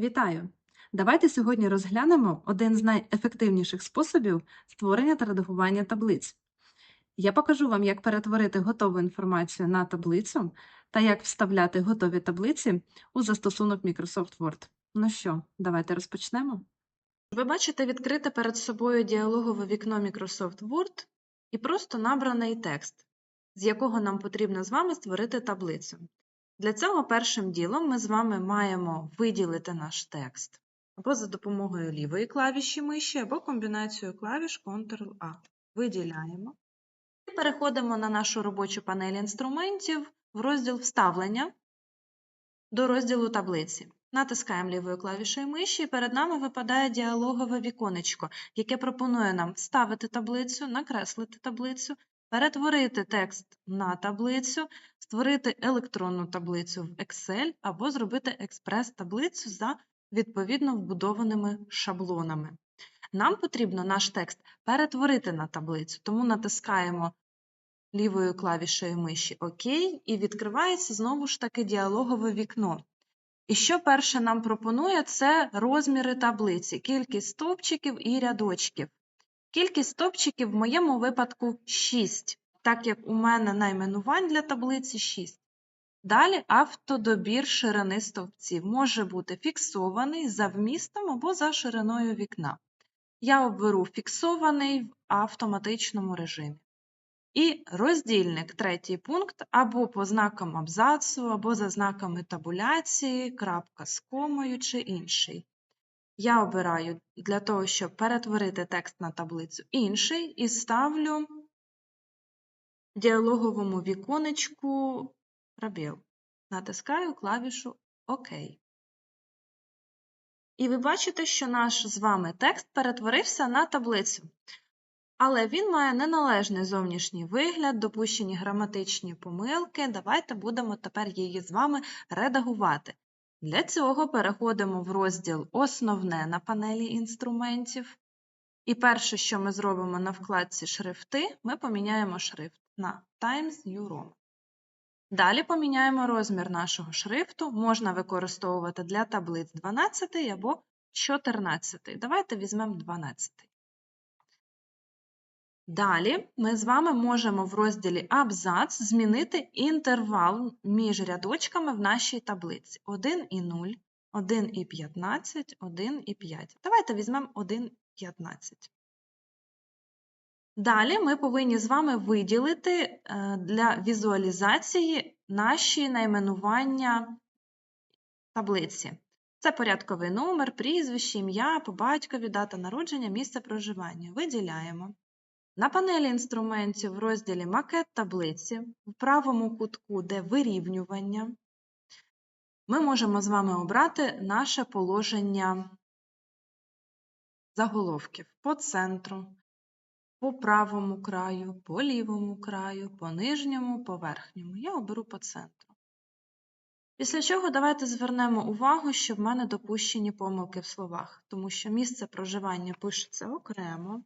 Вітаю! Давайте сьогодні розглянемо один з найефективніших способів створення та редагування таблиць. Я покажу вам, як перетворити готову інформацію на таблицю та як вставляти готові таблиці у застосунок Microsoft Word. Ну що, давайте розпочнемо. Ви бачите відкрите перед собою діалогове вікно Microsoft Word і просто набраний текст, з якого нам потрібно з вами створити таблицю. Для цього першим ділом ми з вами маємо виділити наш текст або за допомогою лівої клавіші миші, або комбінацією клавіш Ctrl-A. Виділяємо. І переходимо на нашу робочу панель інструментів в розділ Вставлення до розділу таблиці. Натискаємо лівою клавішею миші, і перед нами випадає діалогове віконечко, яке пропонує нам вставити таблицю, накреслити таблицю, перетворити текст на таблицю, створити електронну таблицю в Excel або зробити експрес-таблицю за відповідно вбудованими шаблонами. Нам потрібно наш текст перетворити на таблицю, тому натискаємо лівою клавішею миші ОК і відкривається знову ж таки діалогове вікно. І що перше нам пропонує, це розміри таблиці, кількість стовпчиків і рядочків. Кількість стовпчиків в моєму випадку 6, так як у мене найменувань для таблиці 6. Далі автодобір ширини стовпців може бути фіксований за вмістом або за шириною вікна. Я оберу фіксований в автоматичному режимі. І роздільник, третій пункт, або по знакам абзацу, або за знаками табуляції, крапка з комою чи інший. Я обираю для того, щоб перетворити текст на таблицю інший, і ставлю діалоговому віконечку пробіл. Натискаю клавішу ОК. І ви бачите, що наш з вами текст перетворився на таблицю. Але він має неналежний зовнішній вигляд, допущені граматичні помилки. Давайте будемо тепер її з вами редагувати. Для цього переходимо в розділ Основне на панелі інструментів. І перше, що ми зробимо на вкладці Шрифти, ми поміняємо шрифт на Times New Roman. Далі поміняємо розмір нашого шрифту, можна використовувати для таблиць 12 або 14. Давайте візьмемо 12. Далі ми з вами можемо в розділі Абзац змінити інтервал між рядочками в нашій таблиці 1 і 0, 1 і 15, 1 і 5. Давайте візьмемо 1 15. Далі ми повинні з вами виділити е, для візуалізації наші найменування таблиці. Це порядковий номер, прізвище, ім'я, по батькові, дата народження, місце проживання. Виділяємо. На панелі інструментів в розділі Макет таблиці в правому кутку, де вирівнювання, ми можемо з вами обрати наше положення заголовків по центру, по правому краю, по лівому краю, по нижньому, по верхньому. Я оберу по центру. Після чого давайте звернемо увагу, що в мене допущені помилки в словах, тому що місце проживання пишеться окремо,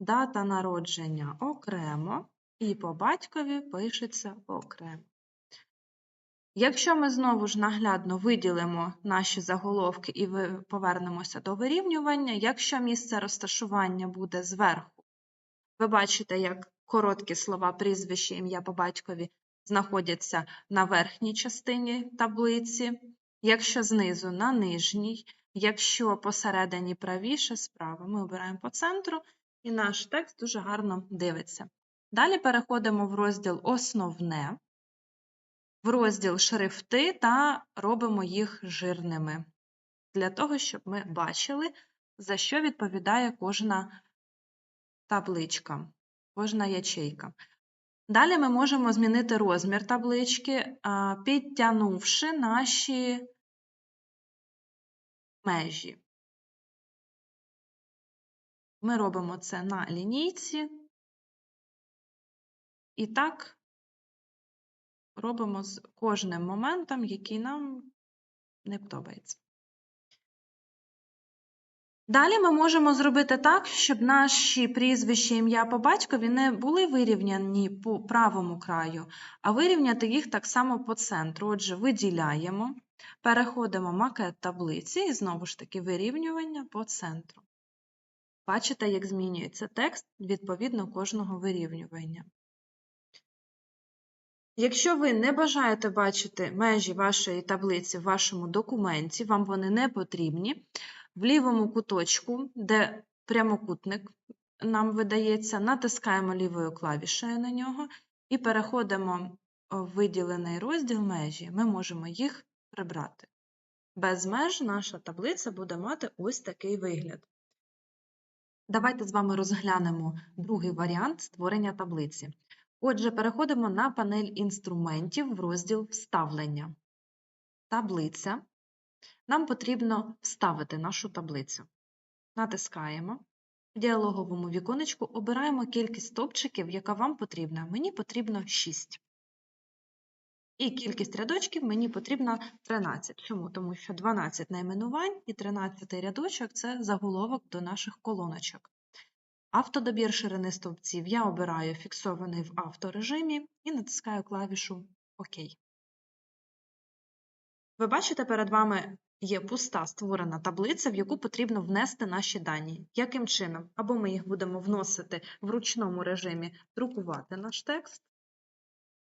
дата народження окремо, і по батькові пишеться окремо. Якщо ми знову ж наглядно виділимо наші заголовки і повернемося до вирівнювання, якщо місце розташування буде зверху, ви бачите, як короткі слова прізвище, ім'я по батькові знаходяться на верхній частині таблиці, якщо знизу на нижній, якщо посередині правіше справа, ми обираємо по центру, і наш текст дуже гарно дивиться. Далі переходимо в розділ Основне, в розділ Шрифти та робимо їх жирними, для того, щоб ми бачили, за що відповідає кожна табличка, кожна ячейка. Далі ми можемо змінити розмір таблички, підтягнувши наші межі. Ми робимо це на лінійці. І так робимо з кожним моментом, який нам не подобається. Далі ми можемо зробити так, щоб наші прізвища ім'я по батькові не були вирівняні по правому краю, а вирівняти їх так само по центру. Отже, виділяємо. Переходимо макет таблиці і знову ж таки вирівнювання по центру. Бачите, як змінюється текст відповідно кожного вирівнювання. Якщо ви не бажаєте бачити межі вашої таблиці в вашому документі, вам вони не потрібні, в лівому куточку, де прямокутник нам видається, натискаємо лівою клавішею на нього і переходимо в виділений розділ межі. Ми можемо їх прибрати. Без меж наша таблиця буде мати ось такий вигляд. Давайте з вами розглянемо другий варіант створення таблиці. Отже, переходимо на панель інструментів в розділ Вставлення. Таблиця. Нам потрібно вставити нашу таблицю. Натискаємо. В діалоговому віконечку обираємо кількість стовпчиків, яка вам потрібна. Мені потрібно 6. І кількість рядочків мені потрібно 13. Чому? Тому що 12 найменувань і 13 рядочок це заголовок до наших колоночок. Автодобір ширини стовпців я обираю фіксований в авторежимі і натискаю клавішу ОК. Ви бачите, перед вами є пуста створена таблиця, в яку потрібно внести наші дані. Яким чином? Або ми їх будемо вносити в ручному режимі друкувати наш текст,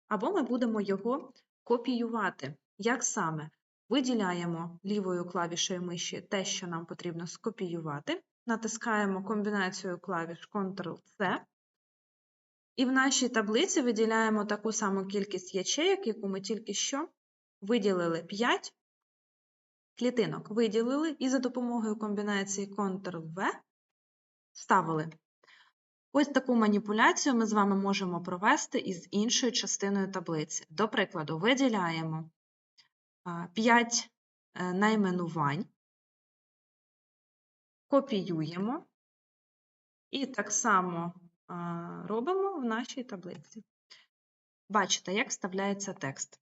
або ми будемо його копіювати. Як саме? Виділяємо лівою клавішею миші те, що нам потрібно скопіювати, натискаємо комбінацію клавіш Ctrl-C, і в нашій таблиці виділяємо таку саму кількість ячеїк, яку ми тільки що виділили 5 клітинок. Виділили і за допомогою комбінації Ctrl-V вставили. Ось таку маніпуляцію ми з вами можемо провести із іншою частиною таблиці. До прикладу, виділяємо 5 е, найменувань, копіюємо і так само робимо в нашій таблиці. Бачите, як вставляється текст.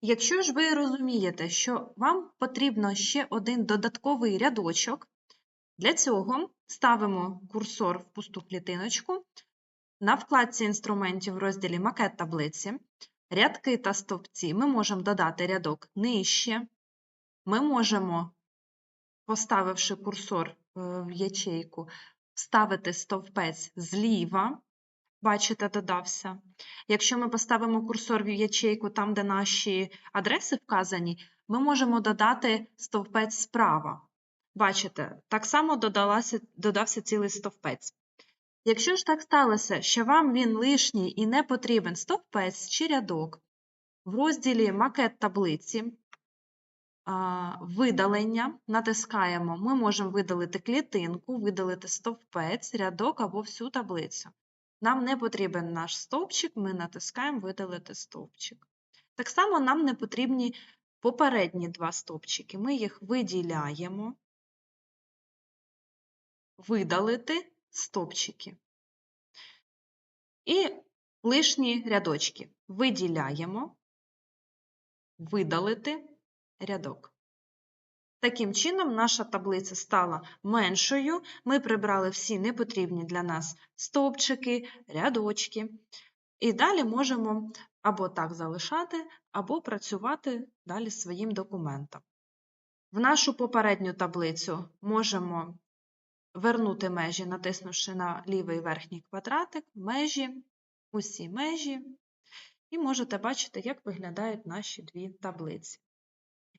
Якщо ж ви розумієте, що вам потрібно ще один додатковий рядочок, для цього ставимо курсор в пусту клітиночку. На вкладці інструментів в розділі Макет таблиці, рядки та стовпці ми можемо додати рядок нижче. Ми можемо, поставивши курсор е, в ячейку, вставити стовпець зліва. Бачите, додався. Якщо ми поставимо курсор в ячейку там, де наші адреси вказані, ми можемо додати стовпець справа. Бачите, так само додалася, додався цілий стовпець. Якщо ж так сталося, що вам він лишній і не потрібен стовпець чи рядок, в розділі Макет таблиці видалення натискаємо, ми можемо видалити клітинку, видалити стовпець, рядок або всю таблицю. Нам не потрібен наш стовпчик, ми натискаємо Видалити стовпчик. Так само нам не потрібні попередні два стовпчики. Ми їх виділяємо, видалити стовпчики. І лишні рядочки виділяємо, видалити рядок. Таким чином, наша таблиця стала меншою, ми прибрали всі непотрібні для нас стовпчики, рядочки. І далі можемо або так залишати, або працювати далі своїм документом. В нашу попередню таблицю можемо вернути межі, натиснувши на лівий верхній квадратик, межі, усі межі, і можете бачити, як виглядають наші дві таблиці.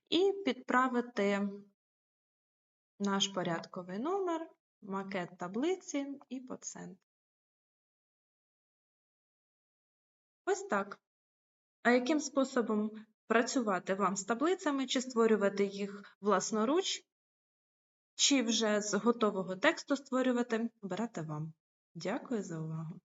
І підправити наш порядковий номер, макет таблиці і по центру. Ось так. А яким способом працювати вам з таблицями, чи створювати їх власноруч, чи вже з готового тексту створювати, обирати вам. Дякую за увагу!